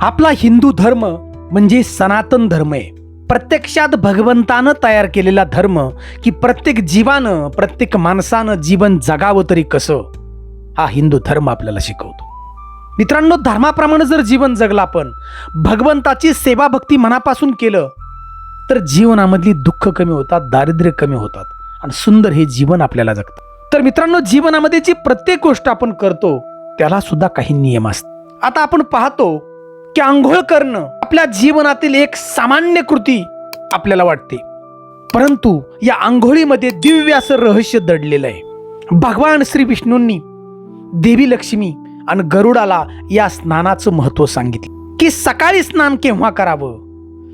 आपला हिंदू धर्म म्हणजे सनातन धर्म आहे. प्रत्यक्षात भगवंतानं तयार केलेला धर्म की प्रत्येक जीवानं प्रत्येक माणसानं जीवन जगावं तरी कसं? हा हिंदू धर्म आपल्याला शिकवतो. मित्रांनो धर्माप्रमाणे जर जीवन जगलं आपण भगवंताची सेवा भक्ती मनापासून केलं तर जीवनामधली दुःख कमी होतात दारिद्र्य कमी होतात आणि सुंदर हे जीवन आपल्याला जगतं. तर मित्रांनो जीवनामध्ये जी प्रत्येक गोष्ट आपण करतो त्याला सुद्धा काही नियम असतात. आता आपण पाहतो की आंघोळ करणं आपल्या जीवनातील एक सामान्य कृती आपल्याला वाटते. परंतु या आंघोळीमध्ये दिव्य असं रहस्य दडलेलं आहे. भगवान श्री विष्णूंनी देवी लक्ष्मी आणि गरुडाला या स्नानाचं महत्त्व सांगितले. की सकाळी स्नान केव्हा करावं?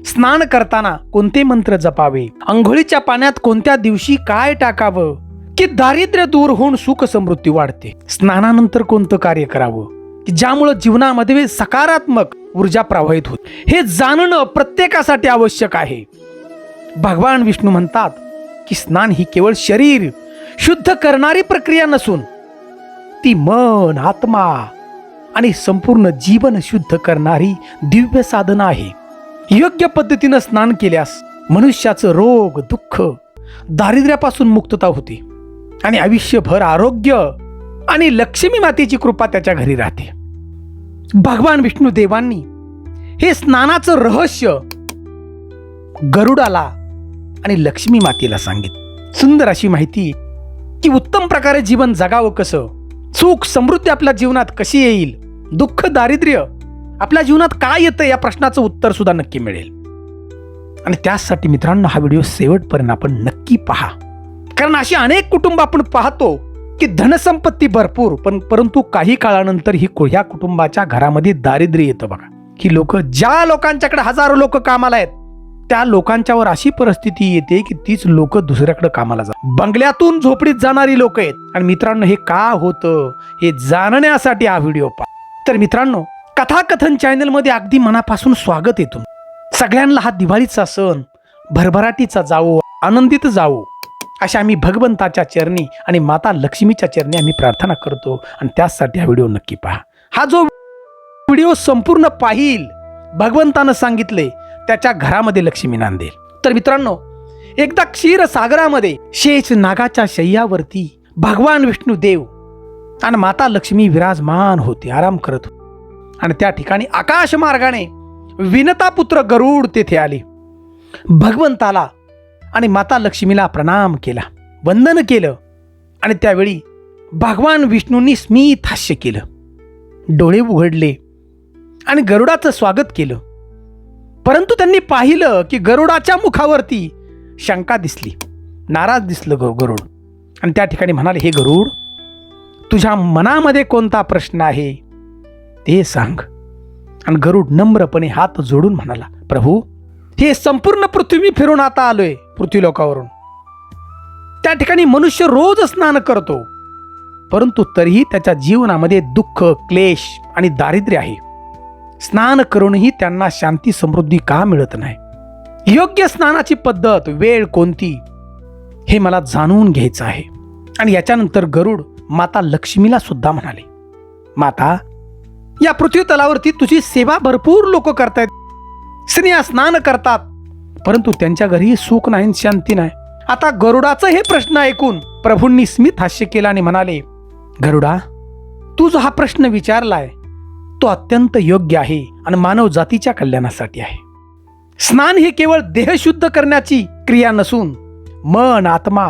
स्नान करताना कोणते मंत्र जपावे? आंघोळीच्या पाण्यात कोणत्या दिवशी काय टाकावं? की दारिद्र्य दूर होऊन सुख समृद्धी वाढते? स्नानानंतर कोणतं कार्य करावं? की ज्यामुळं जीवनामध्ये सकारात्मक ऊर्जा प्रवाहित होत. हे जाणणं प्रत्येकासाठी आवश्यक आहे. भगवान विष्णू म्हणतात की स्नान ही केवळ शरीर शुद्ध करणारी प्रक्रिया नसून ती मन आत्मा आणि संपूर्ण जीवन शुद्ध करणारी दिव्य साधना आहे. योग्य पद्धतीनं स्नान केल्यास मनुष्याचं रोग दुःख दारिद्र्यापासून मुक्तता होते आणि आयुष्यभर आरोग्य आणि लक्ष्मी मातेची कृपा त्याच्या घरी राहते. भगवान विष्णू देवांनी हे स्नानाचं रहस्य गरुडाला आणि लक्ष्मी मातेला सांगित सुंदर अशी माहिती की उत्तम प्रकारे जीवन जगावं कसं सुख समृद्धी आपल्या जीवनात कशी येईल दुःख दारिद्र्य आपल्या जीवनात काय येतं या प्रश्नाचं उत्तर सुद्धा नक्की मिळेल. आणि त्यासाठी मित्रांनो हा व्हिडिओ शेवटपर्यंत आपण नक्की पहा. कारण अशी अनेक कुटुंब आपण पाहतो की धनसंपत्ती भरपूर पण परंतु काही काळानंतर ही ह्या कुटुंबाच्या घरामध्ये दारिद्र्य येतं बघा. की लोक ज्या लोकांच्याकडे हजारो लोक कामाला आहेत त्या लोकांच्यावर अशी परिस्थिती येते की तीच लोक दुसऱ्याकडे कामाला जातात बंगल्यातून झोपडीत जाणारी लोक आहेत. आणि मित्रांनो हे का होतं? हे जाणण्यासाठी हा व्हिडिओ पहा. तर मित्रांनो कथाकथन चॅनलमध्ये अगदी मनापासून स्वागत येतो सगळ्यांना हा दिवाळीचा सण भरभराटीचा जावो आनंदित जावो. अशा आम्ही भगवंताच्या चरणी आणि माता लक्ष्मीच्या चरणी आम्ही प्रार्थना करतो. आणि त्यासाठी हा व्हिडिओ नक्की पहा. हा जो व्हिडिओ संपूर्ण पाहिल भगवंतानं सांगितले त्याच्या घरामध्ये लक्ष्मी नांदेल. तर मित्रांनो एकदा क्षीरसागरामध्ये शेष नागाच्या शय्यावरती भगवान विष्णू देव आणि माता लक्ष्मी विराजमान होते आराम करत होते. आणि त्या ठिकाणी आकाश मार्गाने विनतापुत्र गरुड तेथे आले. भगवंताला आणि माता लक्ष्मीला प्रणाम केला वंदन केलं आणि त्यावेळी भगवान विष्णूंनी स्मित हास्य केलं. डोळे उघडले आणि गरुडाचं स्वागत केलं. परंतु त्यांनी पाहिलं की गरुडाच्या मुखावरती शंका दिसली. नाराज दिसलं ग- गरुड. आणि त्या ठिकाणी म्हणाले हे गरुड तुझ्या मनामध्ये कोणता प्रश्न आहे? ते सांग. आणि गरुड नम्रपणे हात जोडून म्हणाला प्रभू हे संपूर्ण पृथ्वी फिरून आता आलोय. पृथ्वीलोकावरून त्या ठिकाणी मनुष्य रोज स्नान करतो. परंतु तरीही त्याच्या जीवनामध्ये दुःख क्लेश आणि दारिद्र्य आहे. स्नान करूनही त्यांना शांती समृद्धी का मिळत नाही? योग्य स्नानाची पद्धत वेळ कोणती? हे मला जाणून घ्यायचं आहे. आणि याच्यानंतर गरुड माता लक्ष्मीला सुद्धा म्हणाले माता या पृथ्वी तलावरती तुझी सेवा भरपूर लोक करतायत. स्त्रिया स्नान करतात. परंतु त्यांच्या घरी सुख नाही आणि शांती नाही. आता गरुडाचं हे प्रश्न ऐकून प्रभूंनी स्मित हास्य केला आणि म्हणाले गरुडा तू जो हा प्रश्न विचारलाय. तो अत्यंत योग्य आहे आणि मानव जातीच्या कल्याणासाठी आहे. स्नान हे केवळ देह शुद्ध करण्याची क्रिया नसून मन आत्मा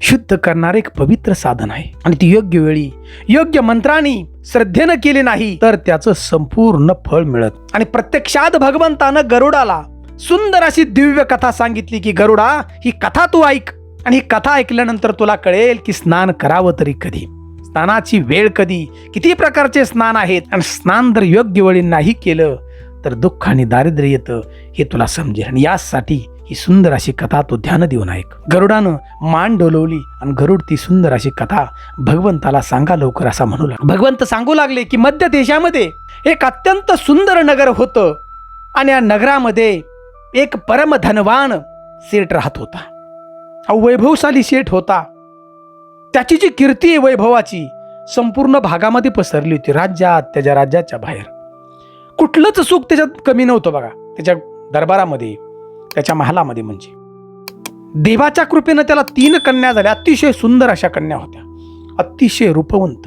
शुद्ध करणारे एक पवित्र साधन आहे. आणि ती योग्य वेळी योग्य मंत्रांनी श्रद्धेनं केले नाही तर त्याचं संपूर्ण फळ मिळत. आणि प्रत्यक्षात भगवंतानं गरुडाला सुंदर अशी दिव्य कथा सांगितली की गरुडा ही कथा तू ऐक. आणि ही कथा ऐकल्यानंतर तुला कळेल की स्नान करावं तरी कधी. स्नानाची वेळ कधी किती प्रकारचे स्नान आहेत आणि स्नान जर योग्य वेळी नाही केलं तर दुःख आणि दारिद्र्य येतं हे तुला समजेल. आणि यासाठी ही सुंदर अशी कथा तू ध्यान देऊन ऐक. गरुडानं मान डोलवली आणि गरुड ती सुंदर अशी कथा भगवंताला सांगा लवकर असा म्हणू लागला. भगवंत सांगू लागले की मध्य देशामध्ये एक अत्यंत सुंदर नगर होतं. आणि या नगरामध्ये एक परम धनवान सेठ राहत होता. हा वैभवशाली सेठ होता. त्याची जी कीर्ती आहे वैभवाची संपूर्ण भागामध्ये पसरली होती राज्यात त्याच्या राज्याच्या बाहेर. कुठलंच सुख त्याच्यात कमी नव्हतं बघा त्याच्या दरबारामध्ये त्याच्या महालामध्ये म्हणजे. देवाच्या कृपेनं त्याला तीन कन्या झाल्या अतिशय सुंदर अशा कन्या होत्या. अतिशय रूपवंत.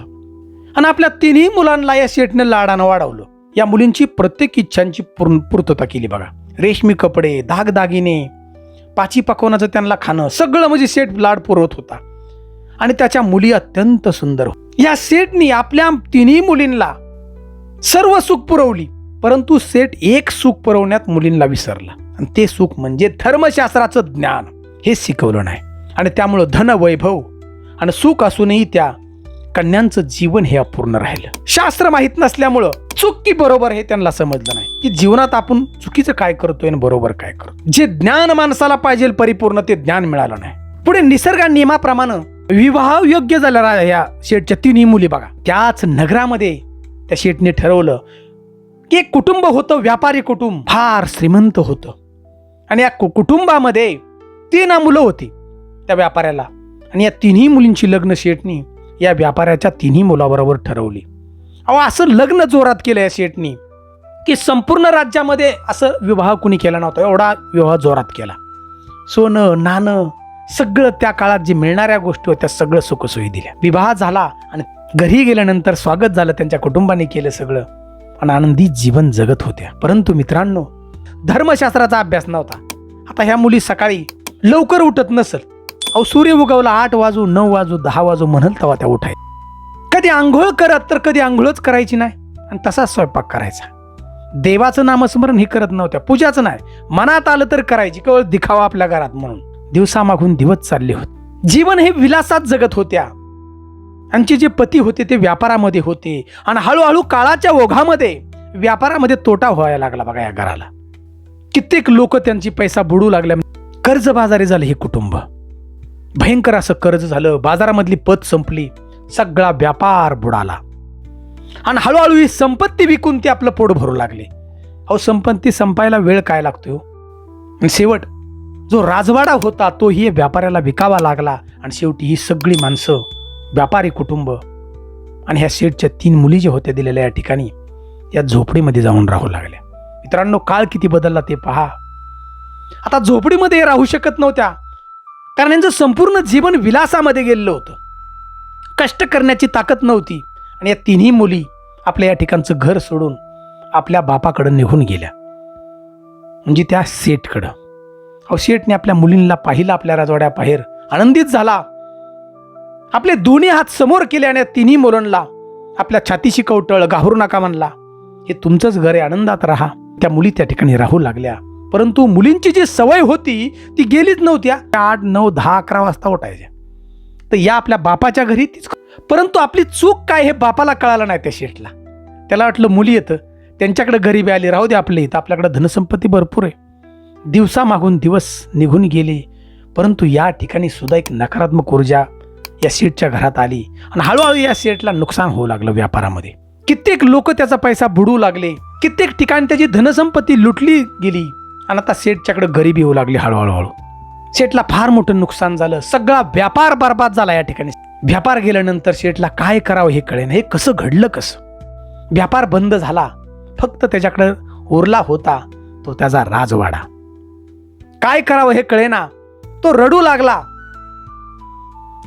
आणि आपल्या तिन्ही मुलांना या शेठने लाडानं वाढवलं. या मुलींची प्रत्येक इच्छांची पूर्ण पूर्तता केली बघा. रेशमी कपडे दागदागिने पाची पकवण्याचं त्यांना खाणं सगळं म्हणजे सेठ लाड पुरवत होता. आणि त्याच्या मुली अत्यंत सुंदर या सेठनी आपल्या तिन्ही मुलींना सर्व सुख पुरवली परंतु सेठ एक सुख पुरवण्यात मुलींना विसरला. आणि ते सुख म्हणजे धर्मशास्त्राचं ज्ञान. हे शिकवलं नाही. आणि त्यामुळं धन वैभव आणि सुख असूनही त्या कन्यांचं जीवन हे अपूर्ण राहिलं. शास्त्र माहीत नसल्यामुळं चुकी बरोबर हे त्यांना समजलं नाही. की जीवनात आपण चुकीचं काय करतोय आणि बरोबर काय करतो जे ज्ञान माणसाला पाहिजे परिपूर्ण ते ज्ञान मिळालं नाही. पुढे निसर्गा नियमाप्रमाणे विवाह योग्य झाल्या या शेठच्या तिन्ही मुली बघा. त्याच नगरामध्ये त्या शेठने ठरवलं की एक कुटुंब होतं व्यापारी कुटुंब. फार श्रीमंत होतं. आणि या कु- कुटुंबामध्ये तीन मुलं होती त्या व्यापाऱ्याला. आणि या तिन्ही मुलींची लग्न शेठनी या व्यापाऱ्याच्या तिन्ही मुलाबरोबर ठरवली. अहो असं लग्न जोरात केलं या शेठनी की संपूर्ण राज्यामध्ये असं विवाह कुणी केला नव्हता एवढा विवाह जोरात केला. सोनं नाणं सगळं त्या काळात जे मिळणाऱ्या गोष्टी होत्या सगळं सुखसोयी दिल्या. विवाह झाला आणि घरी गेल्यानंतर स्वागत झालं त्यांच्या कुटुंबाने केलं सगळं. आणि आनंदी जीवन जगत होत्या. परंतु मित्रांनो धर्मशास्त्राचा अभ्यास नव्हता. आता ह्या मुली सकाळी लवकर उठत नसल अहो सूर्य उगवला आठ वाजू नऊ वाजू दहा वाजू म्हणाल तेव्हा त्या उठाय. कधी आंघोळ करत तर कधी आंघोळच करायची नाही. आणि तसाच स्वयंपाक करायचा. देवाचं नामस्मरण हे करत नव्हत्या पूजाचं नाही. मनात आलं तर करायची केवळ दिखावा आपल्या घरात म्हणून. दिवसामागून दिवस चालले होते. जीवन हे विलासात जगत होत्या. आमचे जे पती होते ते व्यापारामध्ये होते. आणि हळूहळू काळाच्या ओघामध्ये व्यापारामध्ये तोटा व्हायला लागला बघा या घराला. कित्येक लोक त्यांची पैसा बुडू लागल्या. कर्जबाजारी झाले हे कुटुंब. भयंकर असं कर्ज झालं बाजारामधली पत संपली सगळा व्यापार बुडाला. आणि हळूहळू ही संपत्ती विकून ते आपलं पोट भरू लागले. अहो संपत्ती संपायला वेळ काय लागतो हो? आणि शेवट जो राजवाडा होता तोही व्यापाऱ्याला विकावा लागला आणि शेवटी ही सगळी माणसं व्यापारी कुटुंब आणि ह्या शेठच्या तीन मुली ज्या होत्या दिलेल्या या ठिकाणी या झोपडीमध्ये जाऊन राहू लागल्या. मित्रांनो काळ किती बदलला ते पहा. आता झोपडीमध्ये राहू शकत नव्हत्या. कारण यांचं संपूर्ण जीवन विलासामध्ये गेलेलं होतं. कष्ट करण्याची ताकद नव्हती आणि या तिन्ही मुली आपल्या या ठिकाणचं घर सोडून आपल्या बापाकडं निघून गेल्या. म्हणजे त्या सेठकडं. अहो सेठने आपल्या मुलींना पाहिलं आपल्या राजवाड्या बाहेर आनंदित झाला. आपले दोन्ही हात समोर केले आणि तिन्ही मुलांना आपल्या छातीशी कवटळ घाबरू नका म्हणला. हे तुमचंच घर आहे आनंदात राहा. त्या मुली त्या ठिकाणी राहू लागल्या. परंतु मुलींची जी सवय होती ती गेलीच नव्हत्या. आठ नऊ दहा अकरा वाजता उठायच्या तर या आपल्या बापाच्या घरी तीच परंतु आपली चूक काय हे बापाला कळालं नाही त्या शेटला त्याला वाटलं मुली येतं. त्यांच्याकडे गरिबी आली राहू दे आपले इथं. आपल्याकडे धनसंपत्ती भरपूर आहे. दिवसामागून दिवस निघून गेले. परंतु या ठिकाणी सुद्धा एक नकारात्मक ऊर्जा या सीटच्या घरात आली. आणि हळूहळू या सीटला नुकसान होऊ लागलं व्यापारामध्ये. कित्येक लोक त्याचा पैसा बुडू लागले. कित्येक ठिकाणी त्याची धनसंपत्ती लुटली गेली. आणि आता सेठच्याकडे गरिबी येऊ लागली हळूहळू हळू फार मोठं नुकसान झालं. सगळा व्यापार बरबाद झाला या ठिकाणी. व्यापार गेल्यानंतर शेठला काय करावं हे कळेना हे कसं घडलं कसं? व्यापार बंद झाला. फक्त त्याच्याकडे उरला होता. तो त्याचा राजवाडा. काय करावं हे कळेना. तो रडू लागला.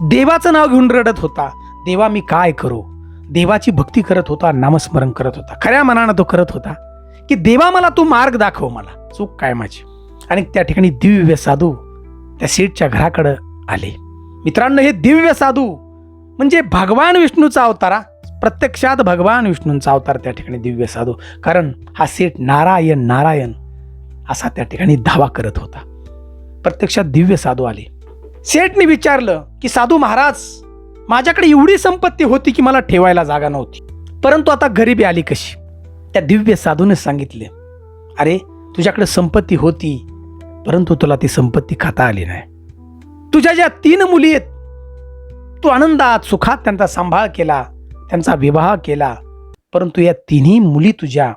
देवाचं नाव घेऊन रडत होता. देवा मी काय करू? देवाची भक्ती करत होता नामस्मरण करत होता. खऱ्या मनानं तो करत होता. की देवा मला तू मार्ग दाखव मला. चूक काय माझी? आणि त्या ठिकाणी दिव्य साधू त्या सीटच्या घराकडं आले. मित्रांनो हे दिव्य साधू म्हणजे भगवान विष्णूचा अवतारा प्रत्यक्षात भगवान विष्णूंचा अवतार त्या ठिकाणी दिव्य साधू. कारण हा सेठ नारायण नारायण असा त्या ठिकाणी धावा करत होता. प्रत्यक्षात दिव्य साधू आले. सेठने विचारलं की साधू महाराज माझ्याकडे एवढी संपत्ती होती की मला ठेवायला जागा नव्हती. परंतु आता गरिबी आली कशी? त्या दिव्य साधूने सांगितले अरे तुझ्याकडे संपत्ती होती परंतु तुला ती संपत्ती खाता आली नाही. तुझ्या ज्या तीन मुली आहेत तू आनंदात सुखात त्यांचा सांभाळ केला त्यांचा विवाह केला परंतु या तिन्ही मुली तुझ्या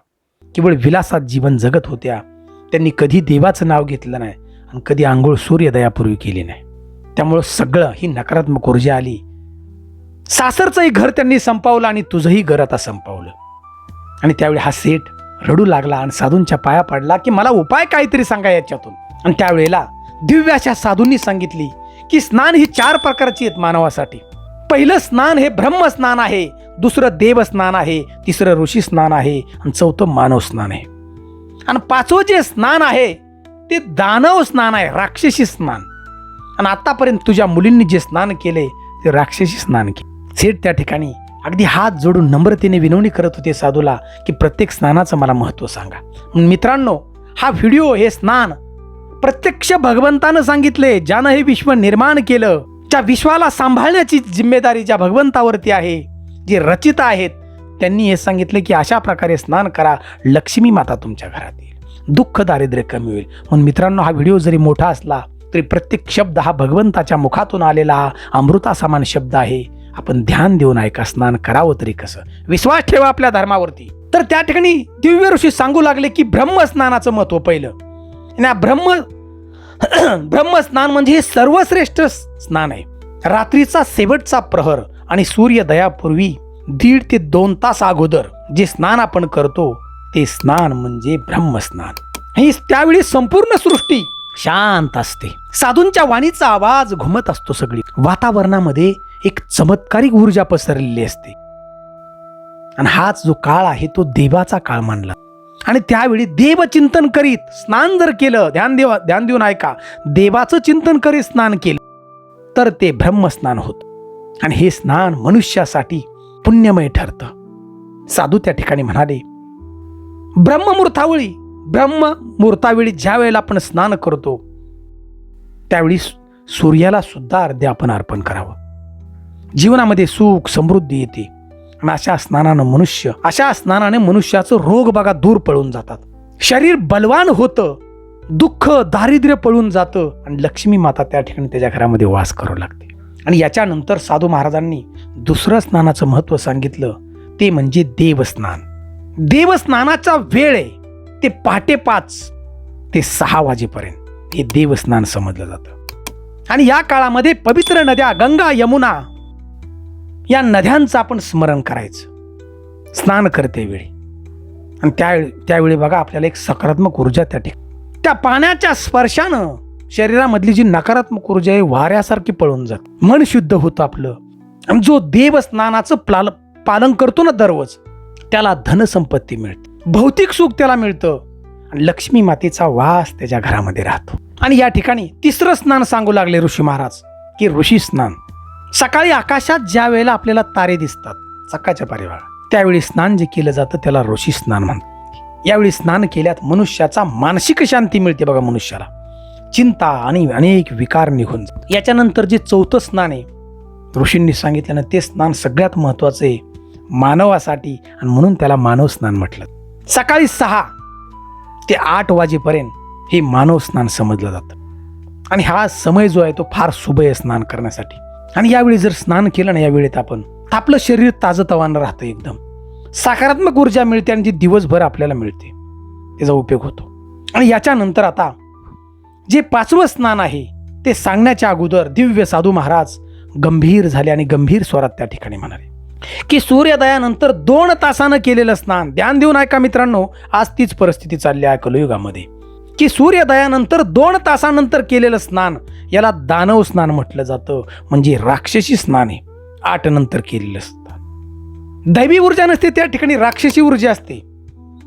केवळ विलासात जीवन जगत होत्या. त्यांनी कधी देवाचं नाव घेतलं नाही आणि कधी आंघोळ सूर्योदयापूर्वी केली नाही. त्यामुळं सगळं ही नकारात्मक ऊर्जा आली. सासरचंही घर त्यांनी संपावलं आणि तुझंही घर आता संपावलं. आणि त्यावेळी हा सेठ रडू लागला आणि साधूंच्या पाया पडला की मला उपाय काहीतरी सांगा याच्यातून. आणि त्यावेळेला दिव्याच्या साधूंनी सांगितली की स्नान ही चार प्रकारची आहेत मानवासाठी. पहिलं स्नान हे ब्रह्म स्नान आहे दुसरं देव स्नान आहे तिसरं ऋषी स्नान आहे आणि चौथं मानव स्नान आहे. आणि पाचवं जे स्नान आहे ते दानव स्नान आहे राक्षसी स्नान. आणि आतापर्यंत तुझ्या मुलींनी जे स्नान केले ते राक्षसी स्नान केले. सेठ त्या ठिकाणी अगदी हात जोडून नम्रतेने विनवणी करत होते साधूला की प्रत्येक स्नानाचं मला महत्त्व सांगा. मित्रांनो हा व्हिडिओ हे स्नान प्रत्यक्ष भगवंतानं सांगितले ज्यानं हे विश्व निर्माण केलं त्या विश्वाला सांभाळण्याची जिम्मेदारी ज्या भगवंतावरती आहे जे रचित आहेत त्यांनी हे सांगितले की अशा प्रकारे स्नान करा लक्ष्मी माता तुमच्या घरात येईल. दुःख दारिद्र्य कमी होईल. म्हणून मित्रांनो हा व्हिडिओ जरी मोठा असला तरी प्रत्येक शब्द हा भगवंताच्या मुखातून आलेला हा शब्द आहे. आपण ध्यान देऊन ऐका स्नान करावं तरी कसं? विश्वास ठेवा आपल्या धर्मावरती. तर त्या ठिकाणी दिव्य ऋषी सांगू लागले की ब्रह्म स्नानाचं महत्त्व पहिलं. आणि ब्रह्म ब्रह्मस्नान म्हणजे हे सर्वश्रेष्ठ स्नान आहे. रात्रीचा शेवटचा प्रहर आणि सूर्योदयापूर्वी दीड ते दोन तास अगोदर जे स्नान आपण करतो ते स्नान म्हणजे ब्रह्मस्नान ही त्यावेळी संपूर्ण सृष्टी शांत असते. साधूंच्या वाणीचा आवाज घुमत असतो सगळी. वातावरणामध्ये एक चमत्कारिक ऊर्जा पसरलेली असते. आणि हाच जो काळ आहे तो देवाचा काळ मानला. आणि त्यावेळी देवचिंतन करीत स्नान जर केलं ध्यान देवा ध्यान देऊन ऐका देवाचं चिंतन करीत स्नान केलं तर ते ब्रह्मस्नान होत. आणि हे स्नान मनुष्यासाठी पुण्यमय ठरतं. साधू त्या ठिकाणी म्हणाले ब्रह्ममूर्तावळी ब्रह्म मूर्तावेळी ज्या वेळेला आपण स्नान करतो त्यावेळी सूर्याला सुद्धा अर्ध्या आपण अर्पण करावं. जीवनामध्ये सुख समृद्धी येते. आणि अशा स्नानानं मनुष्य अशा स्नानाने मनुष्याचं रोग बघा दूर पळून जातात. शरीर बलवान होतं दुःख दारिद्र्य पळून जातं आणि लक्ष्मी माता त्या ठिकाणी त्याच्या घरामध्ये वास करू लागते. आणि याच्यानंतर साधू महाराजांनी दुसरं स्नानाचं महत्त्व सांगितलं ते म्हणजे देवस्नान देवस्नानाचा वेळ आहे ते पहाटे पाच ते सहा वाजेपर्यंत हे देवस्नान समजलं जातं. आणि या काळामध्ये पवित्र नद्या गंगा यमुना या नद्यांचं आपण स्मरण करायचं. स्नान करते वेळी. आणि त्यावेळी त्यावेळी बघा आपल्याला एक सकारात्मक ऊर्जा त्या ठिकाणी. त्या पाण्याच्या स्पर्शानं शरीरामधली जी नकारात्मक ऊर्जा आहे वाऱ्यासारखी पळून जात. मन शुद्ध होतं आपलं. आणि जो देव स्नानाचं पाल पालन करतो ना दररोज त्याला धनसंपत्ती मिळते. भौतिक सुख त्याला मिळतं. आणि लक्ष्मी मातेचा वास त्याच्या घरामध्ये राहतो. आणि या ठिकाणी तिसरं स्नान सांगू लागले ऋषी महाराज की ऋषी स्नान. सकाळी आकाशात ज्या वेळेला आपल्याला तारे दिसतात सकाळच्या परिवार त्यावेळी स्नान जे केलं जातं त्याला ऋषी स्नान म्हणतात. यावेळी स्नान केल्यात मनुष्याचा मानसिक शांती मिळते बघा मनुष्याला. चिंता आणि अनेक विकार निघून याच्यानंतर जे चौथं स्नान आहे ऋषींनी सांगितल्यानं ते स्नान सगळ्यात महत्वाचं आहे मानवासाठी आणि म्हणून त्याला मानव स्नान म्हटलं सकाळी सहा ते आठ वाजेपर्यंत हे मानव स्नान समजलं जातं. आणि हा समय जो आहे तो फार शुभ स्नान करण्यासाठी. आणि यावेळी जर स्नान केलं ना या वेळेत आपण तर आपलं शरीर ताजं राहतं एकदम. सकारात्मक ऊर्जा मिळते आणि जी दिवसभर आपल्याला मिळते त्याचा उपयोग होतो. आणि याच्यानंतर आता जे पाचवं स्नान आहे ते सांगण्याच्या अगोदर दिव्य साधू महाराज गंभीर झाले आणि गंभीर स्वरात त्या ठिकाणी म्हणाले की सूर्योदयानंतर दोन तासानं केलेलं स्नान ध्यान देऊन ऐका मित्रांनो आज तीच परिस्थिती चालली आहे कलयुगामध्ये. की सूर्योदयानंतर दोन तासानंतर केलेलं स्नान याला दानव स्नान म्हटलं जातं. म्हणजे राक्षसी स्नान आहे. आठ नंतर केलेलं स्नान. दैवी ऊर्जा नसते त्या ठिकाणी राक्षसी ऊर्जा असते.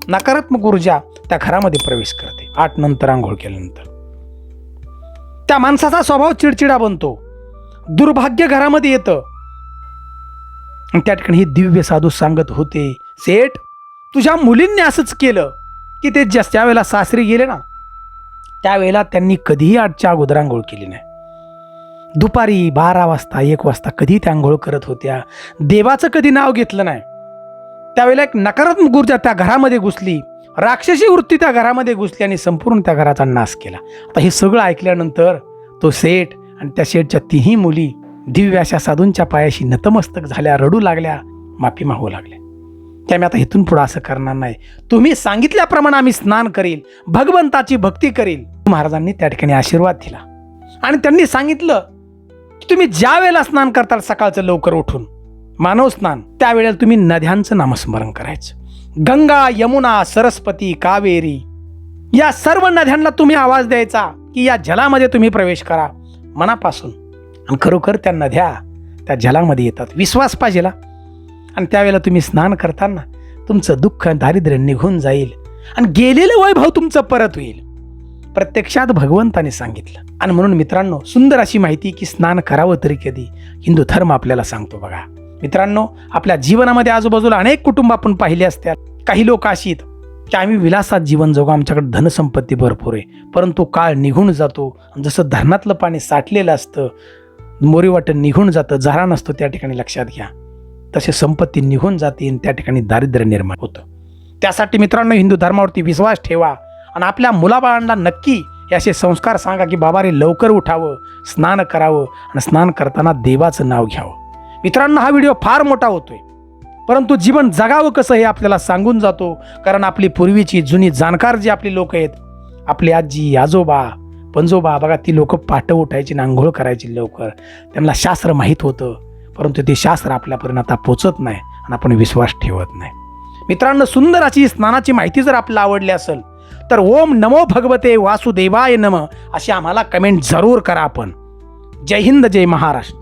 नकारात्मक ऊर्जा त्या घरामध्ये प्रवेश करते. आठ नंतर आंघोळ केल्यानंतर. त्या माणसाचा स्वभाव चिडचिडा बनतो. दुर्भाग्य घरामध्ये येतं. त्या ठिकाणी हे दिव्य साधू सांगत होते सेठ तुझ्या मुलींनी असंच केलं की ते ज्या वेळेला सासरी गेले ना त्यावेळेला त्यांनी कधीही आजच्या अगोदर आंघोळ केली नाही. दुपारी बारा वाजता एक वाजता कधी त्या आंघोळ करत होत्या. देवाचं कधी नाव घेतलं नाही. त्यावेळेला एक नकारात्मक ऊर्जा त्या घरामध्ये घुसली. राक्षसी वृत्ती त्या घरामध्ये घुसली आणि संपूर्ण त्या घराचा नाश केला. आता हे सगळं ऐकल्यानंतर तो सेठ आणि त्या शेठच्या तिही मुली दिव्याशा साधूंच्या पायाशी नतमस्तक झाल्या रडू लागल्या माफी मागू लागल्या. त्यामुळे आता इथून पुढं असं करणार नाही. तुम्ही सांगितल्याप्रमाणे आम्ही स्नान करील भगवंताची भक्ती करील महाराजांनी त्या ठिकाणी आशीर्वाद दिला. आणि त्यांनी सांगितलं की तुम्ही ज्या वेळेला स्नान करताल सकाळचं लवकर उठून मानव स्नान त्यावेळेला तुम्ही नद्यांचं नामस्मरण करायचं. गंगा यमुना सरस्वती कावेरी या सर्व नद्यांना तुम्ही आवाज द्यायचा की या जलामध्ये तुम्ही प्रवेश करा मनापासून. आणि खरोखर त्या नद्या त्या जलामध्ये येतात. विश्वास पाहिजेला. आणि त्यावेळेला तुम्ही स्नान करताना तुमचं दुःख दारिद्र्य निघून जाईल आणि गेलेलं वैभव तुमचं परत होईल. प्रत्यक्षात भगवंताने सांगितलं. आणि म्हणून मित्रांनो सुंदर अशी माहिती की स्नान करावं तरी कधी? हिंदू धर्म आपल्याला सांगतो बघा. मित्रांनो आपल्या जीवनामध्ये आजूबाजूला अनेक कुटुंब आपण पाहिले असतात. काही लोक अशी की आम्ही विलासात जीवन जगू आमच्याकडे धनसंपत्ती भरपूर आहे. परंतु काळ निघून जातो. जसं धरणातलं पाणी साठलेलं असतं मोरीवाटं निघून जातं झारा नसतो त्या ठिकाणी लक्षात घ्या. तसे संपत्ती निघून जाते त्या ठिकाणी दारिद्र्य निर्माण होतं. त्यासाठी मित्रांनो हिंदू धर्मावरती विश्वास ठेवा आणि आपल्या मुलाबाळांना नक्की असे संस्कार सांगा की बाबा रे लवकर उठावं स्नान करावं आणि स्नान करताना देवाचं नाव घ्यावं. मित्रांनो हा व्हिडिओ फार मोठा होतोय परंतु जीवन जगावं कसं हे आपल्याला सांगून जातो कारण आपली पूर्वीची जुनी जाणकार जी आपली लोक आहेत आपली आजी आजोबा पंजोबा बघा ती लोक पाठ उठायची आणि आंघोळ करायची लवकर. त्यांना शास्त्र माहीत होतं. परंतु ते शास्त्र आपल्यापर्यंत आता पोचत नाही आणि आपण विश्वास ठेवत नाही. मित्रांनो सुंदर अशी स्नानाची माहिती जर आपल्याला आवडली असेल तर ओम नमो भगवते वासुदेवाय नम अशी आम्हाला कमेंट जरूर करा आपण. जय हिंद जय महाराष्ट्र.